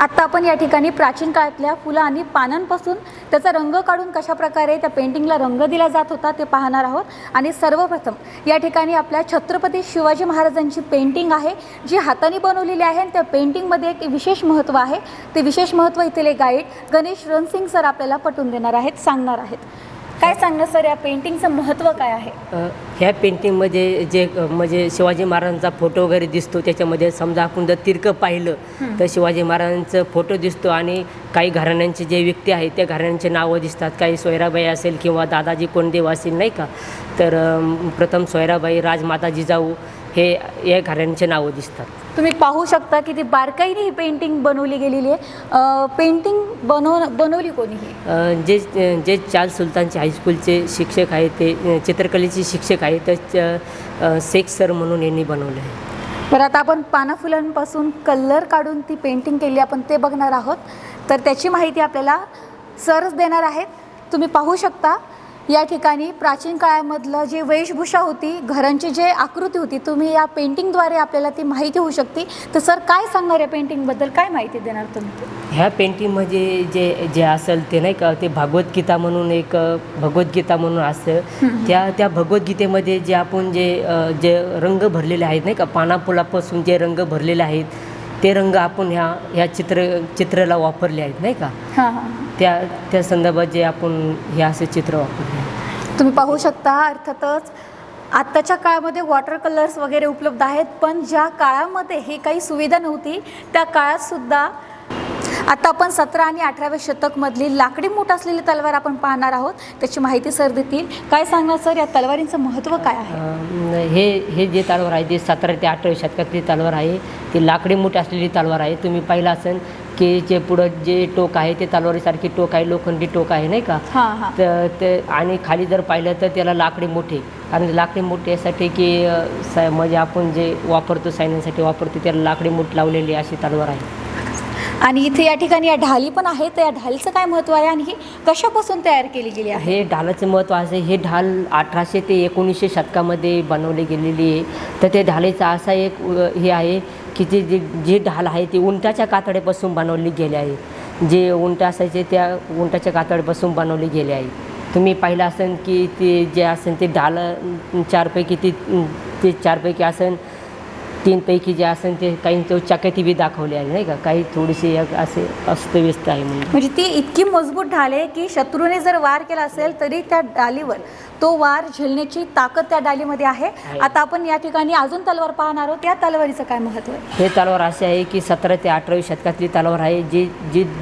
आत्ता आपण या ठिकाणी प्राचीन काळातल्या फुलं आणि पानांपासून त्याचा रंग काढून कशा प्रकारे त्या पेंटिंगला रंग दिला जात होता ते पाहणार आहोत. आणि सर्वप्रथम या ठिकाणी आपल्या छत्रपती शिवाजी महाराजांची पेंटिंग आहे जी हाताने बनवलेली आहे आणि त्या पेंटिंगमध्ये एक विशेष महत्त्व आहे. ते विशेष महत्त्व इथले गाईड गणेश रणसिंग सर आपल्याला पटवून देणार आहेत सांगणार आहेत. काय सांगणार सर या पेंटिंगचं महत्त्व काय आहे? ह्या पेंटिंगमध्ये जे म्हणजे शिवाजी महाराजांचा फोटो वगैरे दिसतो त्याच्यामध्ये समजा आपण जर तिरकं पाहिलं तर शिवाजी महाराजांचं फोटो दिसतो आणि काही घराण्यांचे जे व्यक्ती आहेत त्या घराण्यांचे नावं दिसतात. काही सोयराबाई असेल किंवा दादाजी कोंडदेव असेल नाही का? तर प्रथम सोयराबाई राजमाता जिजाऊ हे या घराण्यांचे नावं दिसतात. तुम्ही पाहू शकता की ती बारकाईने ही पेंटिंग बनवली गेलेली आहे. पेंटिंग बनव बनवली कोणी ही अ, जे जे चाल सुलतानचे हायस्कूलचे शिक्षक आहेत ते चित्रकलेचे शिक्षक आहेत तर शेख सर म्हणून यांनी बनवले आहे. बरं आता आपण पाना फुलांपासून कलर काढून ती पेंटिंग केली आपण ते बघणार आहोत. तर त्याची माहिती आपल्याला सरच देणार आहेत. तुम्ही पाहू शकता या ठिकाणी प्राचीन काळामधलं जी वेशभूषा होती घरांची जे आकृती होती तुम्ही या पेंटिंगद्वारे आपल्याला ती माहिती होऊ शकते. तर सर काय सांगणार या पेंटिंगबद्दल? काय माहिती देणार तुम्ही? ह्या पेंटिंगमध्ये जे जे असेल ते नाही का ते भागवतगीता म्हणून एक भगवद्गीता म्हणून असतं. त्या त्या भगवद्गीतेमध्ये जे आपण जे जे रंग भरलेले आहेत नाही का पानापुलापासून जे रंग भरलेले आहेत ते रंग आपण ह्या ह्या चित्र चित्राला वापरले आहेत नाही का? त्या त्या संदर्भात जे आपण हे असे चित्र वापरले. तुम्ही पाहू शकता अर्थातच आत्ताच्या काळामध्ये वॉटर कलर्स वगैरे उपलब्ध आहेत पण ज्या काळामध्ये ही काही सुविधा नव्हती त्या काळातसुद्धा आता आपण सतरा आणि अठराव्या शतकमधली लाकडी मूठ असलेली तलवार आपण पाहणार आहोत. त्याची माहिती सर देतील. काय सांगणार सर या तलवारींचं महत्त्व काय आहे? हे हे जे तलवार आहे ते सतरा ते अठराव्या शतकातली तलवार आहे ती लाकडी मूठ असलेली तलवार आहे. तुम्ही पाहिलं असेल की जे पुढं जे टोक आहे ते तलवारीसारखी टोक आहे लोखंडी टोक आहे नाही का? हां हां. तर ते आणि खाली जर पाहिलं तर त्याला लाकडी मोठे. कारण लाकडी मोठे यासाठी की स म्हणजे आपण जे वापरतो सायन्यासाठी वापरतो त्याला लाकडी मूठ लावलेली अशी तलवार आहे. आणि इथे या ठिकाणी या ढाली पण आहे. तर या ढालीचं काय महत्त्व आहे आणि ही कशापासून तयार केली गेली आहे? हे ढालाचं महत्त्व असं आहे, हे ढाल अठराशे ते एकोणीसशे शतकामध्ये बनवली गेलेली आहे. तर ते ढालीचा असा एक हे आहे की जे जे जी ढाल आहे ती उंटाच्या कातड्यापासून बनवली गेली आहे. जे उंट असायचे त्या उंटाच्या कातड्यापासून बनवली गेली आहे. तुम्ही पाहिलं असेल की ते जे असेल ते ढाल चारपैकी ती ते चारपैकी असेल तीनपैकी जे असेल ते काही तो चकती बी दाखवली आहे नाही का? काही थोडीशी एक असे अस्तव्यस्त आहे म्हणजे म्हणजे ती इतकी मजबूत ढाल आहे की शत्रूने जर वार केला असेल तरी त्या डालीवर तो वार झेलण्याची ताकद त्या डालीमध्ये आहे. आता आपण या ठिकाणी अजून तलवार पाहणार आहोत. त्या तलवारीचं काय महत्त्व आहे? हे तलवार असे आहे की सतरा ते अठरावी शतकातली तलवार आहे. जी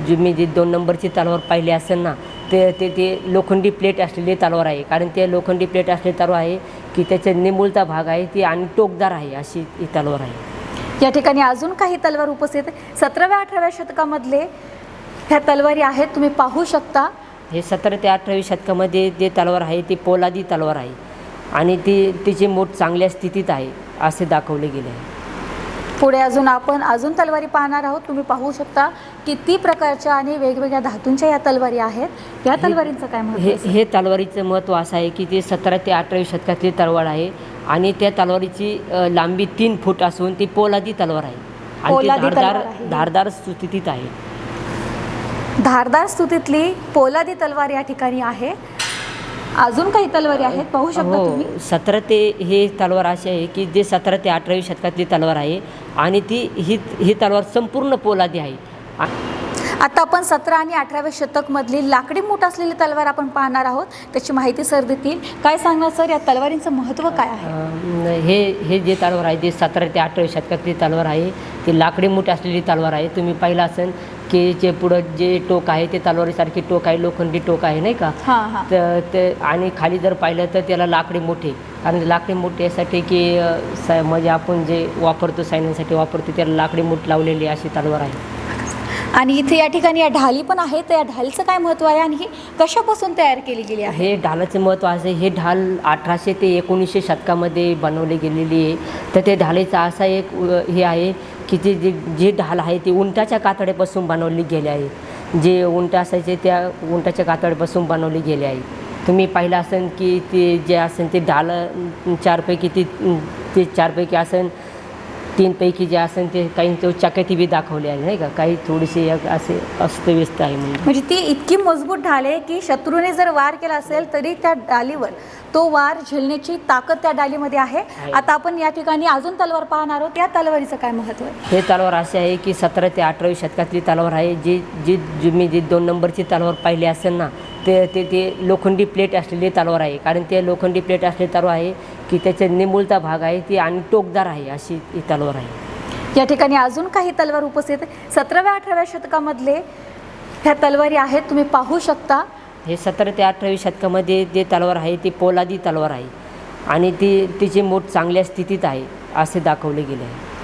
जी मी जी दोन नंबरची तलवार पाहिली असेल ना ते ते ते लोखंडी प्लेट असलेली तलवार आहे. कारण ते लोखंडी प्लेट असलेली तलवार आहे की त्याच्या निमुळता भाग आहे ती आणि टोकदार आहे अशी ही तलवार आहे. या ठिकाणी अजून काही तलवार उपस्थित सतराव्या अठराव्या शतकामधले ह्या तलवारी आहेत तुम्ही पाहू शकता. हे सतरा ते अठरावी शतकामध्ये जे तलवार आहे ती पोलादी तलवार आहे. आणि ती तिची मूठ चांगल्या स्थितीत आहे असे दाखवले गेले आहे. पुढे अजून आपण अजून तलवारी पाहणार आहोत तुम्ही पाहू शकता. किती प्रकारच्या आणि वेगवेगळ्या धातूंच्या या तलवारी आहेत? या तलवारींचं काय महत्त्व हे? हे तलवारीचं महत्त्व असं आहे की ते सतरा ते अठरावी शतकातली तलवार आहे आणि त्या तलवारीची अ, लांबी तीन फूट असून ती पोलादी तलवार आहे. आणि ती पोलादी धारदार तलवार आहे. धारदार स्थितीत आहे. धारदार स्तुतीतली पोलादी तलवार या ठिकाणी आहे. अजून काही तलवारी आहेत? पाहू शकता तुम्ही? हो सतरा ते हे तलवार अशी आहे की जे सतरा ते अठरावी शतकातली तलवार आहे आणि ती ही ही तलवार संपूर्ण पोलादी आहे. आता आपण सतरा आणि अठराव्या शतकमधली लाकडी मूठ असलेली तलवार आपण पाहणार आहोत. त्याची माहिती सर देतील. काय सांगणार सर? या तलवारींचं महत्त्व काय आहे? हे हे जे तलवार आहे ते सतरा ते अठरावी शतकातली तलवार आहे ती लाकडी मूठ असलेली तलवार आहे. तुम्ही पाहिलं असेल की जे पुढं जे टोक आहे ते तलवारीसारखी टोक आहे लोखंडी टोक आहे नाही का? तर ते आणि खाली जर पाहिलं तर त्याला लाकडी मोठे कारण लाकडी मोठे यासाठी की म्हणजे आपण जे वापरतो सायन्यासाठी वापरतो त्याला लाकडी मूठ लावलेली अशी तलवार आहे. आणि इथे या ठिकाणी या ढाली पण आहेत तर या ढालीचं काय महत्त्व आहे आणि ही कशापासून तयार केली गेली आहे? हे ढालाचं महत्त्व असं आहे, हे ढाल अठराशे ते एकोणीसशे शतकामध्ये बनवली गेलेली आहे. तर ते ढालीचा असा एक हे आहे की ते जे जी ढाल आहे ती उंटाच्या कातड्यापासून बनवली गेली आहे. जे उंट असायचे त्या उंटाच्या कातड्यापासून बनवली गेली आहे. तुम्ही पाहिलं असेल की ते जे असेल ते ढाल चारपैकी ती ते चारपैकी असेल तीनपैकी जे असेल ते काही चकती बी दाखवली आहे नाही का? काही थोडीशी असे अस्तव्यस्त आहे म्हणजे म्हणजे ती इतकी मजबूत ढाल आहे की शत्रूने जर वार केला असेल तरी त्या डालीवर तो वार झेलण्याची ताकद त्या डालीमध्ये आहे. आहे. आता आपण या ठिकाणी अजून तलवार पाहणार आहोत. त्या तलवारीचं काय महत्त्व आहे? हे तलवार असे आहे की सतरा ते अठरावी शतकातली तलवार आहे. जी जी जी मी जी दोन नंबरची तलवार पाहिली असेल ना ते ते ते लोखंडी प्लेट असलेली तलवार आहे. कारण ते लोखंडी प्लेट असलेली तलवार आहे की त्याच्या निमुळता भाग आहे ती आणि टोकदार आहे अशी ही तलवार आहे. या ठिकाणी अजून काही तलवार उपस्थित. आहे सतराव्या अठराव्या शतकामधले ह्या तलवारी आहेत तुम्ही पाहू शकता. हे सतरा ते अठरावी शतकामध्ये जे तलवार आहे ती पोलादी तलवार आहे. आणि ती तिची मूठ चांगल्या स्थितीत आहे असे दाखवले गेले आहे.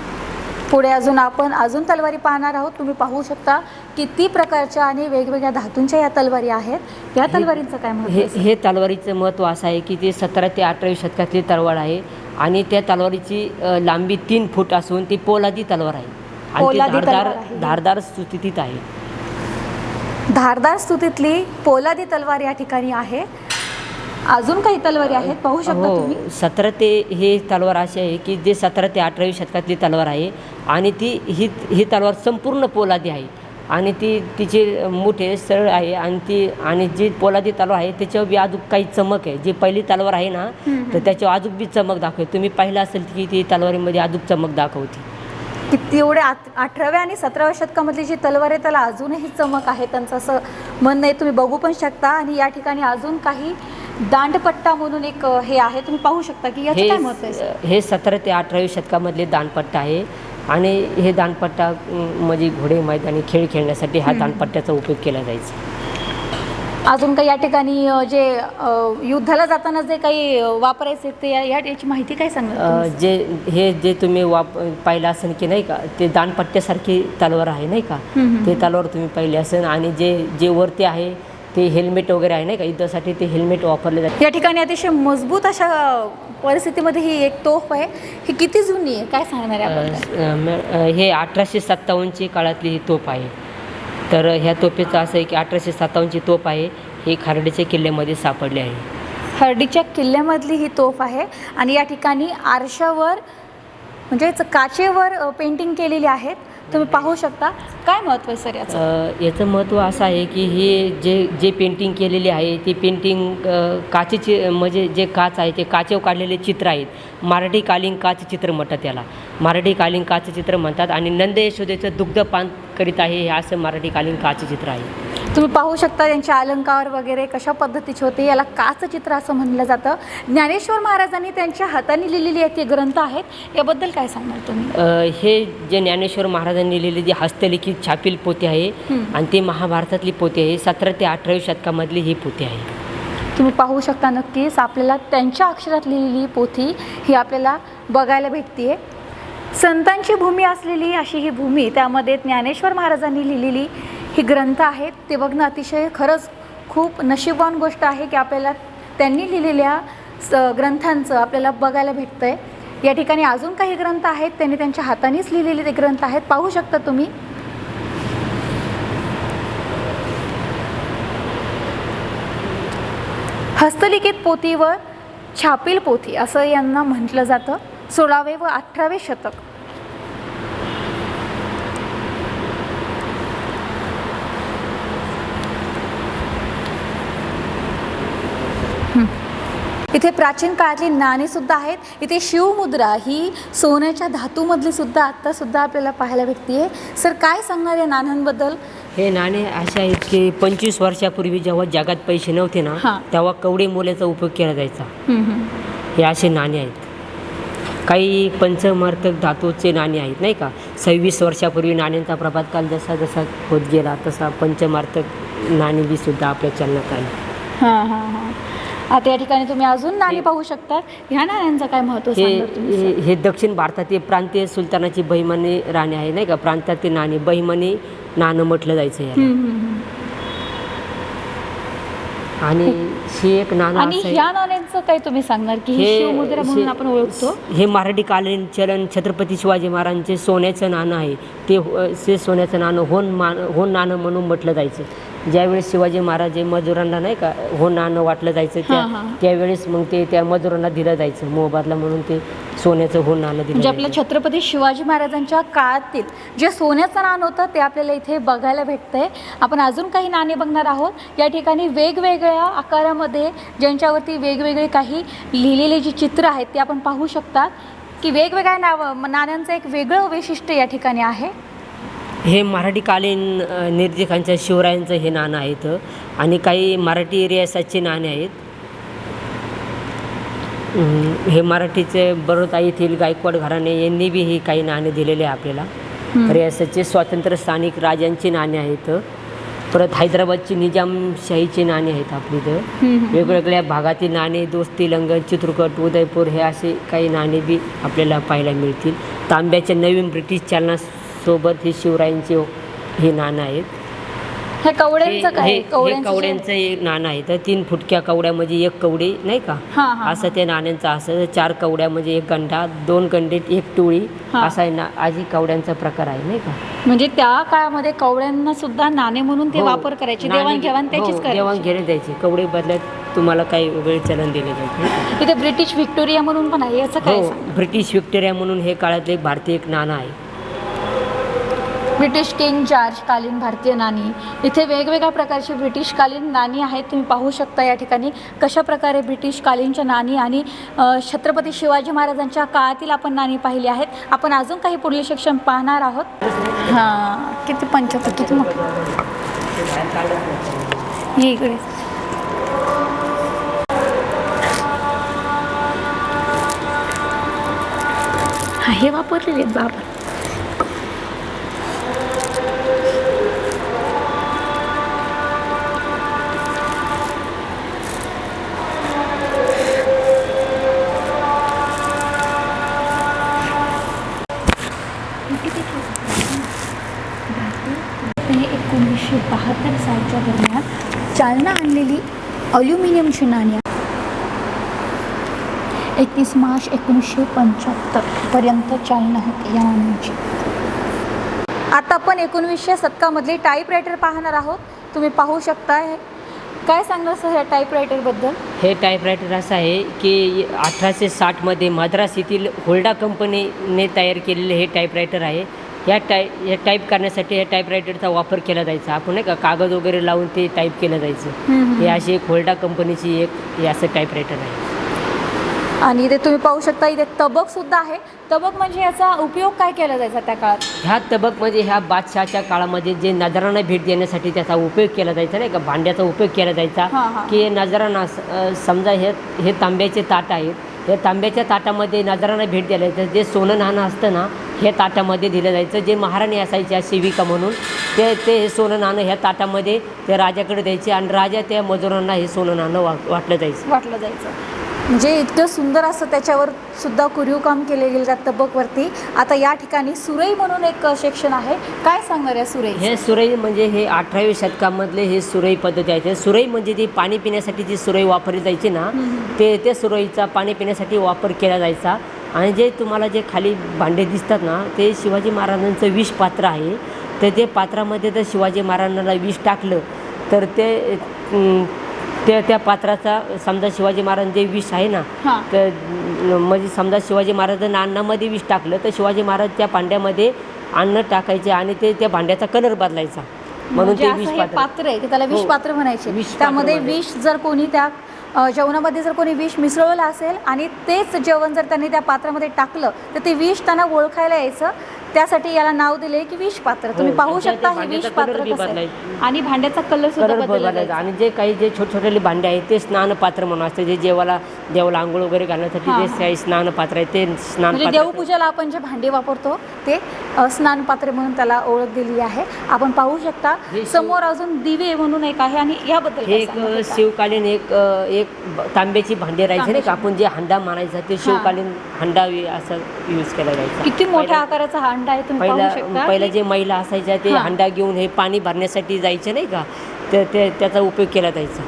पुढे अजून आपण अजून तलवारी पाहणार आहोत. तुम्ही पाहू शकता किती प्रकारच्या आणि वेगवेगळ्या धातूंच्या या तलवारी आहेत. या तलवारींचं काय महत्त्व हे? हे तलवारीचं महत्त्व असं आहे की ते सतरा ते अठरावी शतकातली तलवार आहे आणि त्या तलवारीची लांबी तीन फूट असून ती पोलादी तलवार आहे. आणि धारदार. धारदार स्थितीत आहे. धारदार स्तुतीतली पोलादी तलवार या ठिकाणी आहे. अजून काही तलवारी आहेत? पाहू शकता हो तुम्ही? सतरा ते हे तलवार अशी आहे की जे सतरा ते अठरावी शतकातली तलवार आहे. आणि ती ही ही तलवार संपूर्ण पोलादी आहे. आणि ती तिचे मोठे सरळ आहे आणि ती आणि जी पोलादी तलवार आहे त्याच्यावर बी अजून काही चमक आहे. जी पहिली तलवार आहे ना तर त्याच्यावर अजून बी चमक दाखवते. तुम्ही पाहिलं असेल की ती तलवारीमध्ये अजून चमक दाखवते. किती एवढे अठराव्या आणि सतराव्या शतकामधली जी तलवार आहे त्याला अजूनही चमक आहे. त्यांचं असं म्हणणं आहे तुम्ही बघू पण शकता. आणि या ठिकाणी अजून काही दांडपट्टा म्हणून एक हे आहे. तुम्ही पाहू शकता की याचं हे काय महत्त्व आहे? सर? हे सतरा ते अठरावी शतकामधले दानपट्टा आहे. आणि हे दानपट्टा म्हणजे घोडे मैदानी खेळ खेळण्यासाठी हा दानपट्ट्याचा उपयोग केला जायचा अजून काही या ठिकाणी जे युद्धाला जाताना जे काही वापरायचे ते या- याची माहिती काय तुम्ही? जे हे जे तुम्ही वाप पाहिलं असेल की नाही का ते दानपट्ट्यासारखी तलवार आहे नाही का. ते तलवार तुम्ही पाहिली असेल आणि जे जे वरती आहे ते हेल्मेट वगैरे आहे नाही का? युद्धासाठी ते हेल्मेट वापरले जाते. या ठिकाणी अतिशय मजबूत अशा परिस्थितीमध्ये ही एक तोफ आहे. ही किती जुनी आहे? काय सांगणार आहे हे अठराशे सत्तावन्नची काळातली ही तोफ आहे. तर ह्या तोफेचं असं आहे की अठराशे सत्तावन्नची तोफ आहे. ही खार्डीच्या किल्ल्यामध्ये सापडली आहे. हर्डीच्या किल्ल्यामधली ही तोफ आहे. आणि या ठिकाणी आरशावर म्हणजेच काचेवर पेंटिंग केलेली आहेत. तुम्ही पाहू शकता. काय महत्त्व आहे सर याचं? अ, याचं महत्त्व असं आहे की हे जे जे पेंटिंग केलेली आहे ती पेंटिंग अ, काचेचे म्हणजे जे काच आहे ते काचेवर काढलेले चित्र आहेत. मराठी कालीन काच चित्र म्हणतात त्याला. मराठी कालीन काच चित्र म्हणतात आणि नंद यशोदेचं दुग्धपान करीत आहे हे असं मराठी कालीन काच चित्र आहे. तुम्ही पाहू शकता त्यांचे अलंकार वगैरे कशा पद्धतीचे होते याला काच चित्र असं म्हणलं जातं. ज्ञानेश्वर महाराजांनी त्यांच्या हाताने लिहिलेली आहेत ते ग्रंथ आहेत याबद्दल काय सांगणार तुम्ही? हे जे ज्ञानेश्वर महाराजांनी लिहिलेली जी हस्तलिखित छापील पोथी आहे. आणि ती महाभारतातली पोथी आहे सतरा ते अठरावी शतकामधली ही पोथी आहे. तुम्ही पाहू शकता नक्कीच आपल्याला त्यांच्या अक्षरात लिहिलेली पोथी ही आपल्याला बघायला भेटते संतांची भूमी असलेली अशी ही भूमी त्यामध्ये ज्ञानेश्वर महाराजांनी लिहिलेली ही ग्रंथ आहेत ते बघणं अतिशय खरंच खूप नशीबवान गोष्ट आहे की आपल्याला त्यांनी लिहिलेल्या स ग्रंथांचं आपल्याला बघायला भेटतं आहे या ठिकाणी अजून काही ग्रंथ आहेत त्यांनी त्यांच्या हातानेच लिहिलेले ते ग्रंथ आहेत. पाहू शकता तुम्ही. हस्तलिखित पोथी व छापील पोथी असं यांना म्हटलं जातं. सोळावे व अठरावे शतक. इथे प्राचीन काळातली नाणी सुद्धा आहेत. इथे शिवमुद्रा ही सोन्याच्या धातूमधली सुद्धा आत्ता सुद्धा आपल्याला पाहायला भेटते सर काय सांगणार या नाण्यांबद्दल? हे नाणे असे आहेत की पंचवीस वर्षापूर्वी जेव्हा जगात पैसे नव्हते ना. तेव्हा कवडे मोल्याचा उपयोग केला जायचा. हं, असे नाणे आहेत. काही पंचमार्थक धातूचे नाणे आहेत नाही का? सव्वीस वर्षापूर्वी नाण्यांचा प्रभात काल जसा जसा होत गेला तसा पंचमार्थक नाणी बी सुद्धा आपल्या चलनात आहे हां हां हां. आता या ठिकाणी तुम्ही अजून नाणी पाहू शकता ह्या नाण्यांचं काय महत्त्व हे हे हे दक्षिण भारतातील प्रांतीय सुलतानाची बहिमनी राणी आहे नाही का? प्रांतातील नाणी बहिमनी नाणं म्हटलं जायचं याला. आणि हे एक नाणं आणि असं आहे ह्या नाण्यांचं काय तुम्ही सांगणार की ही शिवमुद्रा म्हणून आपण ओळखतो? हे मराठी कालीन चलन छत्रपती शिवाजी महाराजांचे सोन्याचं नाणं आहे. ते हो- ते सोन्याचं नाणं होन मान होन नाणं म्हणून म्हटलं जायचं. ज्यावेळेस शिवाजी महाराज हे मजुरांना नाही का हो नाणं वाटलं जायचं त्या. त्यावेळेस मग ते त्या मजुरांना दिलं जायचं मोबादला म्हणून ते सोन्याचं हो नाणं दिलं म्हणजे आपल्या. छत्रपती शिवाजी महाराजांच्या काळातील जे सोन्याचं नाणं होतं ते आपल्याला इथे बघायला भेटतंय आपण अजून काही नाणे बघणार आहोत या ठिकाणी वेगवेगळ्या आकारामध्ये ज्यांच्यावरती वेगवेगळे काही लिहिलेले जी चित्र आहेत ते आपण पाहू शकता की वेगवेगळ्या नाव नाण्यांचं एक वेगळं वैशिष्ट्य या ठिकाणी आहे हे मराठी कालीन अ, निर्देशांच्या शिवरायांचं हे नाणं आहे इथं. आणि काही मराठी रियासतचे नाणे आहेत. हे मराठीचे बरोदा येथील गायकवाड घराणे यांनी बी ही काही नाणे दिलेले आहे आपल्याला. हम्म. रियासतचे स्वातंत्र्य स्थानिक राजांची नाणे आहेत परत हैदराबादची निजामशाहीची नाणे आहेत आपली इथं. वेगवेगळ्या भागातील नाणे दोस्ती लंगन चित्रकूट उदयपूर हे असे काही नाणे बी आपल्याला पाहायला मिळतील. तांब्याच्या नवीन ब्रिटिश चलनासोबत हे शिवरायांचे हे नाणं आहेत. हे हे कवड्यांचं काय? हे- हे कवड्यांचं एक नाणं आहे. तर तीन फुटक्या कवड्या म्हणजे एक कवडी नाही का? हां हां असं त्या नाण्यांचं असं चार कवड्या म्हणजे एक गंडा दोन गंडे एक टोळी हां. असा आहे ना आजी कवड्यांचा प्रकार आहे नाही का? म्हणजे त्या काळामध्ये कवड्यांना सुद्धा नाणे म्हणून ते हो, वापर करायचे. नाणे- देवाणघेवाण त्याचीच हो, करायची. देवाणघेवाण द्यायची. कवडे बदल्यात तुम्हाला काही वेगळे चलन दिले जाते इथे ब्रिटिश व्हिक्टोरिया म्हणून पण आहे याचं काय हो सांगा? ब्रिटिश व्हिक्टोरिया म्हणून हे काळातलं एक भारतीय एक नाणं आहे. ब्रिटिश किंग जॉर्ज कालीन भारतीय नाणी. इथे वेगवेगळ्या प्रकारची ब्रिटिशकालीन नाणी आहेत. तुम्ही पाहू शकता या ठिकाणी कशा प्रकारे ब्रिटिशकालीनच्या नाणी आणि छत्रपती शिवाजी महाराजांच्या काळातील आपण नाणी पाहिली आहेत. आपण अजून काही पुढील शिक्षण पाहणार आहोत. हां किती पंचाहत्तर किती मोठं? हे इकडे. हे वापरलेले आहेत बाबा. चालना आणलेली अल्युमिनियमची नाणी एकतीस मार्च एकोणीसशे पंच्याहत्तरपर्यंत चालना होती या नाण्यांची आता आपण एकोणवीसशे शतकामधली टाईपरायटर पाहणार आहोत. तुम्ही पाहू शकता काय सांगणार सर या टाईपरायटरबद्दल हे टाईपरायटर असं आहे की अठराशे साठमध्ये मद्रास येथील होल्डा कंपनीने तयार केलेले हे टाईपरायटर आहे. या टाय या टाईप करण्यासाठी या टाईपरायटरचा वापर केला जायचा. आपण नाही का कागद वगैरे लावून ते टाईप केलं जायचं. हे अशी एक होल्डा कंपनीची एक हे असं टाईपरायटर आहे. आणि इथे तुम्ही पाहू शकता इथे तबक सुद्धा आहे. तबक म्हणजे याचा उपयोग काय केला जायचा त्या काळात? ह्या तबक म्हणजे ह्या बादशहाच्या काळामध्ये जे नजरांना भेट देण्यासाठी त्याचा उपयोग केला जायचा नाही का? भांड्याचा उपयोग केला जायचा. हां, हां. की नजरांना समजा हे हे तांब्याचे ताट आहेत. हे तांब्याच्या ताटामध्ये नजरांना भेट द्यायला जायचं जे सोनं नाणं असतं ना हे ताटामध्ये दिलं जायचं. जे महाराणी असायच्या सेविका म्हणून ते ते हे सोनं नाणं ह्या ताटामध्ये ते राजाकडे द्यायचे आणि राजा त्या मजुरांना हे सोनं नाणं वा वाटलं जायचं. वाटलं जायचं. म्हणजे इतकं सुंदर असं त्याच्यावर सुद्धा कुरीव काम केले गेले त्या तबकवरती. आता या ठिकाणी सुरई म्हणून एक सेक्शन आहे. काय सांगणार या सुरई? हे सुरई म्हणजे हे अठराव्या शतकामधले हे सुरई पद्धती आहे सुरई म्हणजे ती पाणी पिण्यासाठी जी सुरई वापरली जायची ना ते त्या सुरईचा पाणी पिण्यासाठी वापर केला जायचा. आणि जे तुम्हाला जे खाली भांडे दिसतात ना ते शिवाजी महाराजांचं विष पात्र आहे. तर ते पात्रामध्ये जर शिवाजी महाराजांना विष टाकलं तर ते त्या त्या पात्राचा समजा शिवाजी महाराज जे विष आहे ना हां. तर म्हणजे समजा शिवाजी महाराजांना अन्नामध्ये विष टाकलं तर शिवाजी महाराज त्या भांड्यामध्ये अन्न टाकायचे आणि ते त्या भांड्याचा कलर बदलायचा. म्हणून म्हणजे ते असं विष हे पात्र आहे की त्याला विष हो. पात्र म्हणायचे. त्यामध्ये विष जर कोणी त्या जेवणामध्ये जर कोणी विष मिसळलं असेल आणि तेच जेवण जर त्यांनी त्या पात्रामध्ये टाकलं तर ते विष त्यांना ओळखायला यायचं. त्यासाठी याला नाव दिले की विष पात्र तुम्ही हो, पाहू शकता हे भांड्याचा विष पात्र कसं आहे. आणि भांड्याचा कलर सुद्धा कलर बदलला बदलायचा. आणि जे काही जे छोटे छोटेले भांडे आहेत ते स्नानपात्र म्हणून असते जे जेवाला देवाला आंघोळ वगैरे घालण्यासाठी हां, जे हां. काही स्नानपात्र आहे ते म्हणजे स्नानपात्र देवपूजेला आपण जे भांडी वापरतो ते अ, स्नानपात्रे म्हणून त्याला ओळख दिली आहे आपण पाहू शकता हे शिव- समोर अजून दिवे म्हणून एक आहे आणि याबद्दल हे काय एक का? शिवकालीन एक अ, एक ब- तांब्याची भांडे राहायचे नाही का आपण जे हंडा मानायचा ते शिवकालीन हंडा वि- असं यूज केला जायचा किती मोठ्या आकाराचा हा अंडा आहे तुम्ही पाहू पहिला शकता. पहिला की- जे महिला असायच्या ते हां. हंडा घेऊन हे पाणी भरण्यासाठी जायचे नाही का? ते ते त्याचा उपयोग केला जायचा.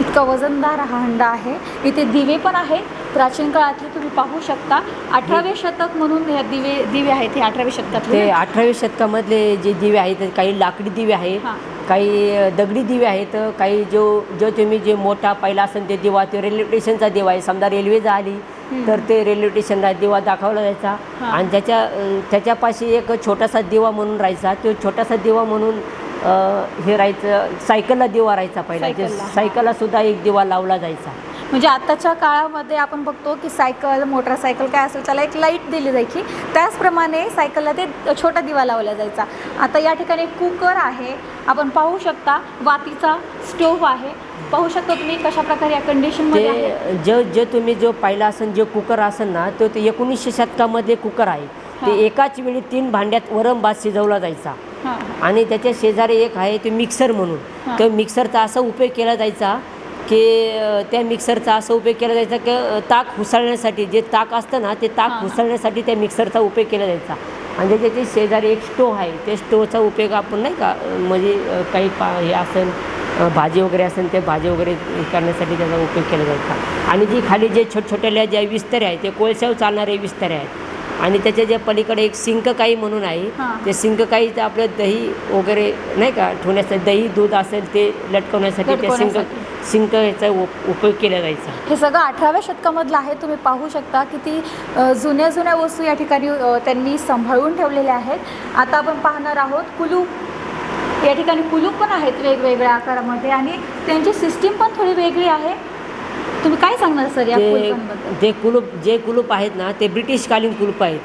इतका वजनदार हा हंडा आहे. इथे दिवे पण आहे प्राचीन काळातले तुम्ही पाहू शकता. अठरावे शतक म्हणून ह्या दिवे दिवे आहेत हे अठराव्या ते शतकातले अठराव्या शतकामधले जे दिवे आहेत ते काही लाकडी दिवे आहेत. हां. काही दगडी दिवे आहेत काही जो जो तुम्ही जे मोठा पहिला असेल ते दिवा तो रेल्वे स्टेशनचा दिवा आहे. समजा रेल्वे आली तर ते रेल्वे स्टेशनला दिवा दाखवला जायचा. आणि त्याच्या त्याच्यापाशी एक छोटासा दिवा म्हणून राहायचा. तो छोटासा दिवा म्हणून हे राहायचं सायकलला दिवा राहायचा पहिला. सायकलला सुद्धा एक दिवा लावला जायचा. म्हणजे आताच्या काळामध्ये आपण बघतो की सायकल मोटरसायकल काय असेल त्याला एक लाइट दिली जायची. त्याचप्रमाणे सायकलला ते छोटा दिवा लावला जायचा. आता या ठिकाणी कुकर आहे. आपण पाहू शकता वातीचा स्टोव्ह आहे. पाहू शकता तुम्ही कशा प्रकारे या कंडिशनमध्ये जो जे तुम्ही जो पाहिला असेल जो कुकर असेल ना तो ते एकोणीसशे शतकामध्ये कुकर आहे. ते एकाच वेळी तीन भांड्यात वरम भात शिजवला जायचा. आणि त्याच्या शेजारी एक आहे ते मिक्सर म्हणून. तो मिक्सरचा असा उपयोग केला जायचा की त्या मिक्सरचा असा उपयोग केला जायचा की ताक हुसळण्यासाठी जे ताक असतं ना ते ताक. हुसळण्यासाठी त्या मिक्सरचा उपयोग केला जायचा आणि त्याच्या शेजारी एक स्टोव आहे ते स्टोवचा उपयोग आपण नाही का म्हणजे काही पा हे असेल भाजी वगैरे असेल ते भाजी वगैरे करण्यासाठी त्याचा उपयोग केला जायचा आणि जी खाली जे छोट छोट्याल्या ज्या विस्तारे आहेत ते कोळशावर चालणारे विस्तारे आहेत आणि त्याच्या ज्या पलीकडे एक सिंककाई म्हणून आहे. ते सिंककाईचं आपलं दही वगैरे नाही का ठेवण्यासाठी दही दूध असेल ते लटकवण्यासाठी त्या सिंक. सिंक याचा उप- उपयोग केला जायचा हे सगळं अठराव्या शतकामधलं आहे तुम्ही पाहू शकता किती जुन्या जुन्या वस्तू या ठिकाणी त्यांनी सांभाळून ठेवलेल्या आहेत आता आपण पाहणार आहोत कुलूप या ठिकाणी कुलूप पण आहेत वेगवेगळ्या आकारामध्ये आणि त्यांची सिस्टीम पण थोडी वेगळी आहे तुम्ही काय सांगणार सर या ते कुलपांबद्दल? ते कुलूप जे कुलूप आहेत ना ते ब्रिटिशकालीन कुलूप आहेत.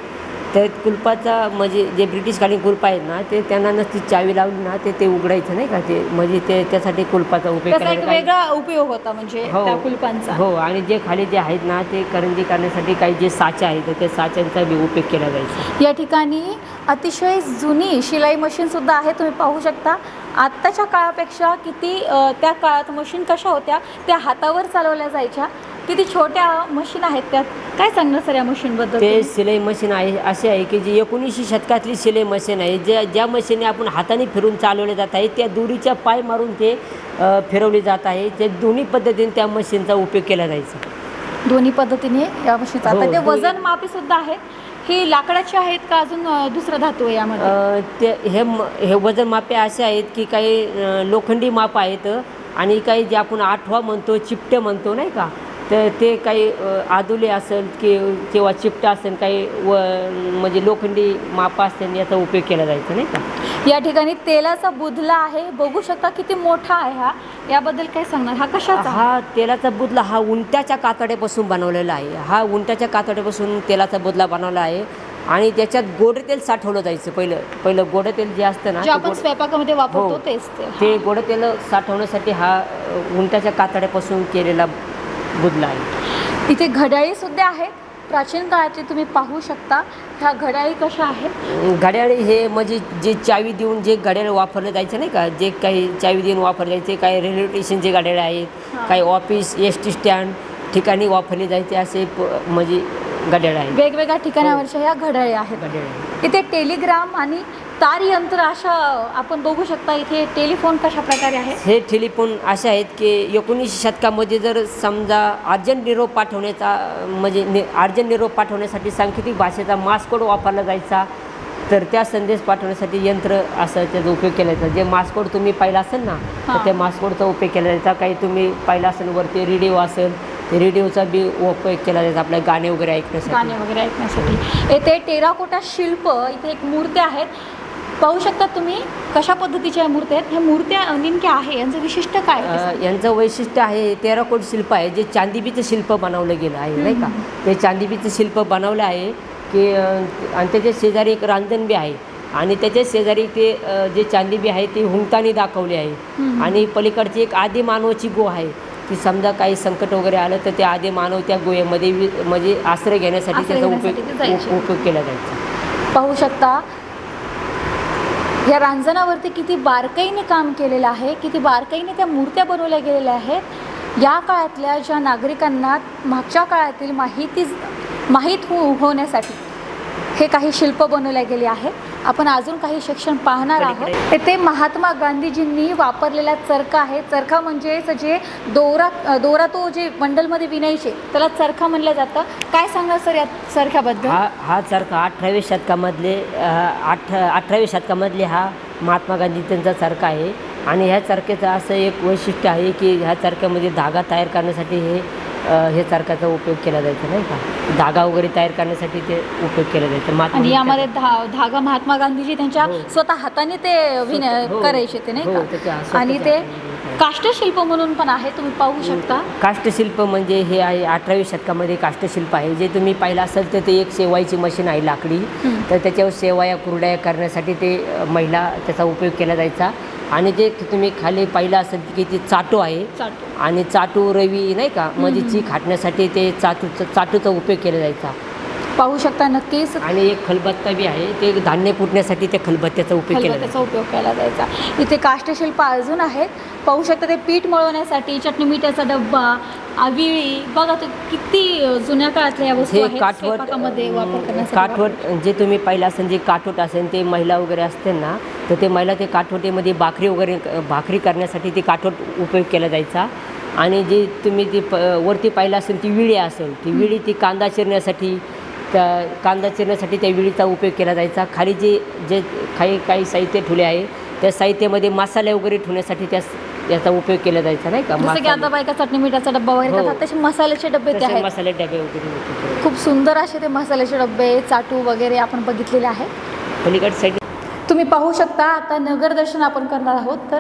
त्या कुलपाचा म्हणजे जे ब्रिटिशकालीन कुलप आहेत ना ते त्यांना नसती चावी लावली ना ते ते उघडायचं नाही का? ते म्हणजे ते त्यासाठी कुलपाचा उपयोग त्याचा एक. वेगळा उपयोग होता म्हणजे हो. त्या कुलपांचा. हो आणि जे खाली जे आहेत ना ते करंजी करण्यासाठी काही जे साचे आहेत तर त्या साच्यांचा बी उपयोग केला जायचा. या ठिकाणी अतिशय जुनी शिलाई मशीनसुद्धा आहे तुम्ही पाहू शकता. आत्ताच्या काळापेक्षा किती त्या काळात मशीन कशा होत्या त्या हातावर चालवल्या जायच्या. किती छोट्या मशीन आहेत त्यात काय सांगणार सर या मशीनबद्दल ते? शिलाई मशीन आहे असे आहे की जी एकोणीसशे शतकातली शिलाई मशीन आहे ज्या ज्या मशीने आपण हाताने फिरून चालवले जात आहे त्या दुरीच्या पाय मारून ते फिरवली जात आहे. ते दोन्ही पद्धतीने त्या मशीनचा उपयोग केला जायचा. दोन्ही पद्धतीने या मशीनचा हो, आता ते दोन्ही- वजन मापी सुद्धा आहेत ही लाकडाची आहेत का अजून दुसरा धातू आहे यामध्ये? ते हे म हे वजन मापे असे आहेत की काही अ, लोखंडी माप आहेत आणि काही जे आपण आठवा म्हणतो चिपटे म्हणतो नाही का? तर ते काही आदुले असेल की किंवा चिपटा असेल काही व म्हणजे लोखंडी माप असेल याचा उपयोग केला जायचा नाही का? या ठिकाणी तेलाचा बुधला आहे. बघू शकता किती मोठा आहे हा. याबद्दल काय सांगणार? हा कशाचा? हा तेलाचा बुदला हा उंट्याच्या कातड्यापासून बनवलेला आहे. हा उंट्याच्या कातड्यापासून तेलाचा बुदला बनवला आहे. आणि त्याच्यात गोडं तेल साठवलं जायचं पहिलं. पहिलं गोडं तेल जे असतं ना आपण स्वयंपाकामध्ये वापरतो हो. तेच ते. गोडं तेल साठवण्यासाठी हा उंटाच्या कातड्यापासून केलेला बुदला आहे इथे घड्याळी सुद्धा आहेत. प्राचीन काळातली तुम्ही पाहू शकता. ह्या घड्याळी कशा आहेत? घड्याळ हे म्हणजे जे चावी देऊन जे घड्याळ वापरलं जायचं नाही का? जे काही चावी देऊन वापरले जायचे काही रेल्वे स्टेशनचे घड्याळ आहेत हां. काही ऑफिस एस टी स्टँड ठिकाणी वापरले जायचे असे म्हणजे घड्याळ आहेत. वेगवेगळ्या ठिकाणावरच्या ह्या घड्याळी आहेत. इथे टेलिग्राम आणि तार यंत्र अशा आपण बघू शकता इथे टेलिफोन कशा प्रकारे आहे हे टेलिफोन असे आहेत की एकोणीसशे शतकामध्ये जर समजा अर्जंट निरोप पाठवण्याचा म्हणजे नि अर्जंट निरोप पाठवण्यासाठी सांकेतिक भाषेचा मास कोड वापरला जायचा तर त्या संदेश पाठवण्यासाठी यंत्र असं त्याचा उपयोग केला जायचा. जे मास कोड तुम्ही पाहिला असेल ना. तर त्या मास कोडचा उपयोग केला जायचा. काही तुम्ही पाहिला असेल वरती रेडिओ असेल ते रेडिओचा बी उपयोग केला जायचा आपल्या गाणे वगैरे ऐकण्यासाठी. गाणे वगैरे ऐकण्यासाठी. येथे टेराकोटा शिल्प इथे एक मूर्त्या आहेत. पाहू शकता तुम्ही कशा पद्धतीच्या मूर्त्या आहेत? ह्या मूर्त्या नेमक्या आहे? यांचं विशिष्ट काय आहे? अ, यांचं वैशिष्ट्य आहे तेराकोट शिल्प आहे जे चांदिबीचं शिल्प बनवलं गेलं आहे नाही का? ते चांदिबीचं शिल्प बनवलं आहे की अ, आणि त्याच्या शेजारी एक रांजणबी आहे. आणि त्याच्या शेजारी ते अ, जे चांदिबी आहे ते हुंकतानी दाखवले आहे. आणि पलीकडची एक आदी मानवाची गो आहे. की समजा काही संकट वगैरे आलं तर ते आदी मानव त्या गोयेमध्ये वि- म्हणजे आश्रय घेण्यासाठी आश्रय त्याचा घेण्यासाठी ते उपयोग जायचे. उपयोग केला जायचा. पाहू शकता या रांजणावरती किती बारकाईने काम केलेलं आहे किती बारकाईने त्या मूर्त्या बनवल्या गेलेल्या आहेत या काळातल्या ज्या नागरिकांना मागच्या काळातील माहिती माहीत हो होण्यासाठी. हे काही शिल्प बनवले गेले आहेत आपण अजून काही सेक्शन पाहणार आहोत. येथे महात्मा गांधीजींनी वापरलेला चरखा आहे. चरखा म्हणजेच जे दोरा दोरा तो जे बंडलमध्ये विणायचे त्याला चरखा म्हणलं जातं. काय सांगा सर या चरख्याबद्दल? हा हा चरखा अठराव्या शतकामधले आठ अठराव्या शतकामधले हा महात्मा गांधी त्यांचा चरखा आहे. आणि ह्या चरख्याचं असं एक वैशिष्ट्य आहे की ह्या चरख्यामध्ये धागा तयार करण्यासाठी हे हे चरख्याचा उपयोग केला जायचा नाही का धागा वगैरे तयार करण्यासाठी ते उपयोग केला जायचा आणि यामध्ये धा धागा महात्मा गांधीजी त्यांच्या हो. स्वतः हाताने ते विन हो. करायचे ते नाही हो, का आणि ते. काष्टशिल्प म्हणून पण आहे तुम्ही पाहू शकता काष्टशिल्प म्हणजे हे आहे अठराव्या शतकामध्ये काष्टशिल्प आहे जे तुम्ही पाहिलं असेल तर ते एक शेवायची मशीन आहे लाकडी. तर त्याच्यावर शेवाया कुरड्या करण्यासाठी ते अ, महिला त्याचा उपयोग केला जायचा आणि जे तुम्ही खाली पाहिलं असेल की ते चाटू आहे. चाटू. आणि चाटू रवी नाही का? म्हणजे. चीक खाटण्यासाठी ते चाटूचा चाटूचा उपयोग केला जायचा. पाहू शकता नक्कीच. आणि एक खलबत्ता बी आहे ते धान्य कुटण्यासाठी त्या खलबत्त्याचा उपयोग केला जायचा उपयोग केला जायचा. इथे काष्टशिल्प अजून आहेत. पाहू शकता ते पीठ मळवण्यासाठी चटणी मिठाचा डब्बा आविळी. बघा ते किती जुन्या काळातल्या या वस्तू हे आहेत काठवट स्वयंपाकामध्ये वापर करण्यासाठी काठवट जे तुम्ही पाहिलं असेल जे काठवट असेल ते महिला वगैरे असते ना तर ते महिला ते काठवटीमध्ये भाकरी वगैरे भाकरी करण्यासाठी ते काठवट उपयोग केला जायचा. आणि जे तुम्ही ती प वरती पाहिलं असेल ती विळी असेल ती विळी ती कांदा चिरण्यासाठी त्या कांदा चिरण्यासाठी त्या विळीचा उपयोग केला जायचा खाली जे जे काही काही साहित्य ठेवले आहे त्या साहित्यामध्ये मसाले वगैरे ठेवण्यासाठी त्या याचा उपयोग केला जायचा नाही का जसं की. आता बायका चटणी मिठाचा डब्बा वगैरे हो. करतात तसे मसाल्याचे डबे ते तसे आहेत मसाले डबे वगैरे उपयोग केले. खूप सुंदर असे ते मसाल्याचे डबे चाटू वगैरे आपण बघितलेले आहेत पलीकडे साईड तुम्ही पाहू शकता आता नगर दर्शन आपण करणार आहोत तर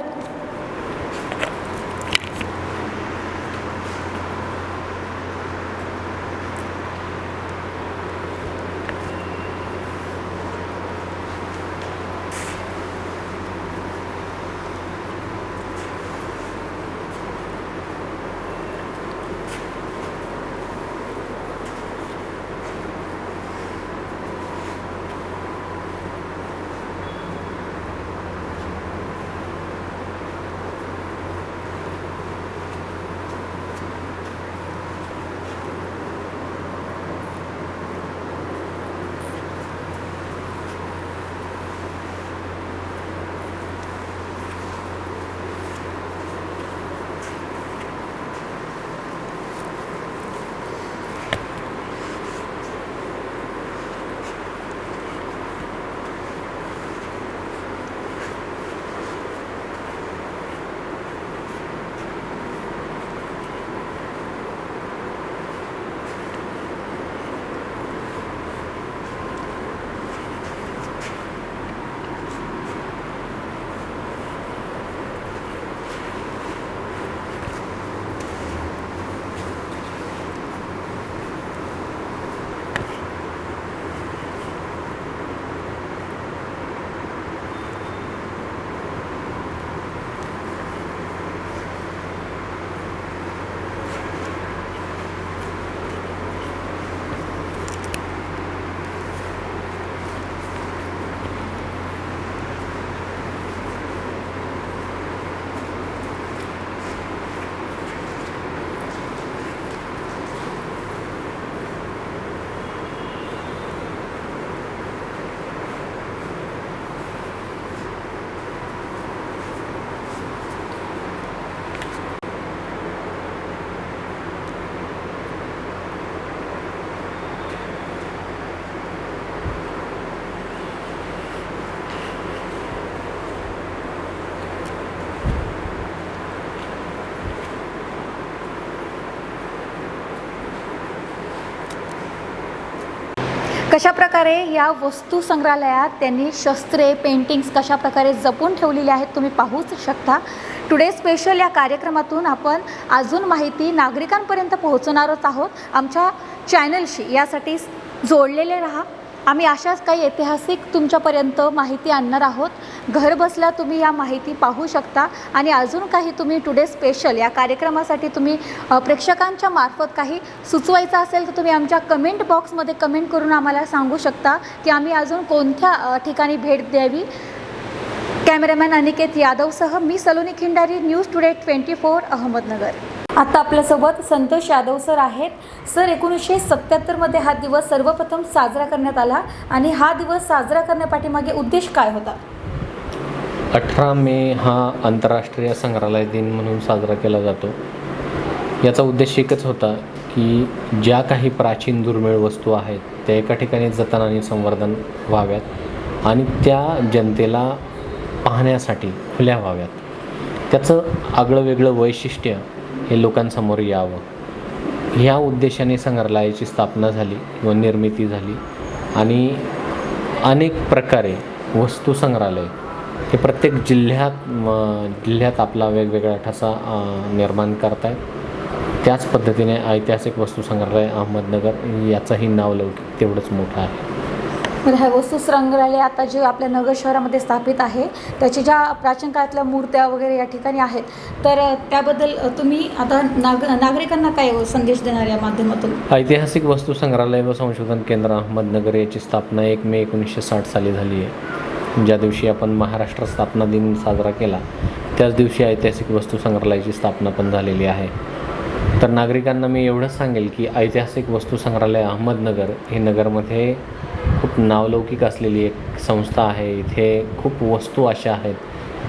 कशा प्रकारे या वस्तू संग्रहालयात त्यांनी शस्त्रे पेंटिंग्स कशा प्रकारे जपून ठेवलेली आहेत तुम्ही पाहूच शकता. टुडे स्पेशल या कार्यक्रमातून आपण अजून माहिती नागरिकांपर्यंत पोहोचणारच आहोत. आमच्या चॅनलशी यासाठी जोडलेले राहा. आम्ही अशाच काही ऐतिहासिक तुमच्यापर्यंत माहिती आणणार आहोत. घरबसल्या तुम्ही या माहिती पाहू शकता आणि अजून काही तुम्ही टुडे स्पेशल या कार्यक्रमासाठी तुम्ही प्रेक्षकांच्या मार्फत काही सुचवायचं असेल तर तुम्ही आमच्या कमेंट बॉक्समध्ये कमेंट करून आम्हाला सांगू शकता की आम्ही अजून कोणत्या ठिकाणी भेट द्यावी. कॅमेरामॅन अनिकेत यादवसह मी Saloni Khindari news today twenty four Ahmednagar. आता आपल्यासोबत संतोष यादव सर आहेत. सर एकोणीसशे सत्त्याहत्तरमध्ये हा दिवस सर्वप्रथम साजरा करण्यात आला आणि हा दिवस साजरा करण्यापाठीमागे उद्देश काय होता? अठरा मे हा आंतरराष्ट्रीय संग्रहालय दिन म्हणून साजरा केला जातो. याचा उद्देश एकच होता की ज्या काही प्राचीन दुर्मिळ वस्तू आहेत त्या एका ठिकाणी जतन आणि संवर्धन व्हाव्यात आणि त्या जनतेला पाहण्यासाठी खुल्या व्हाव्यात. त्याचं आगळं वेगळं वैशिष्ट्य हे लोकांसमोर यावं. ह्या उद्देशाने संग्रहालयाची स्थापना झाली व निर्मिती झाली आणि अनेक प्रकारे वस्तू संग्रहालय हे प्रत्येक जिल्ह्यात जिल्ह्यात आपला वेगवेगळा ठसा निर्माण निर्माण करतायत. त्याच पद्धतीने ऐतिहासिक वस्तू संग्रहालय अहमदनगर याचंही नावलौकिक तेवढंच मोठं आहे. ह्या वस्तू संग्रहालय आता जे आपल्या नगर शहरामध्ये स्थापित आहे त्याची ज्या प्राचीन काळातल्या मूर्त्या वगैरे या ठिकाणी आहेत तर त्याबद्दल तुम्ही आता नाग नागरिकांना काय संदेश देणार या माध्यमातून? ऐतिहासिक वस्तू संग्रहालय व संशोधन केंद्र अहमदनगर याची स्थापना एक मे एकोणीसशे साठ साली झाली आहे. ज्या दिवशी आपण महाराष्ट्र स्थापना दिन साजरा केला त्याच दिवशी ऐतिहासिक वस्तू संग्रहालयाची स्थापना पण झालेली आहे. तर नागरिकांना मी एवढंच सांगेल की ऐतिहासिक वस्तू संग्रहालय अहमदनगर हे नगरमध्ये खूप नावलौकिक असलेली एक संस्था आहे. इथे खूप वस्तू अशा आहेत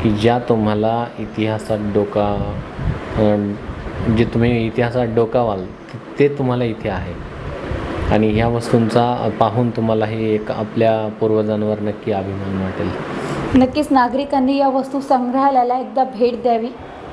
की ज्या तुम्हाला इतिहासात डोका जे तुम्ही इतिहासात डोकावाल ते तुम्हाला इथे आहे. आणि ह्या वस्तूंचा पाहून तुम्हालाही एक आपल्या पूर्वजांवर नक्की अभिमान वाटेल. नक्कीच नागरिकांनी या वस्तू संग्रहालयाला एकदा भेट द्यावी.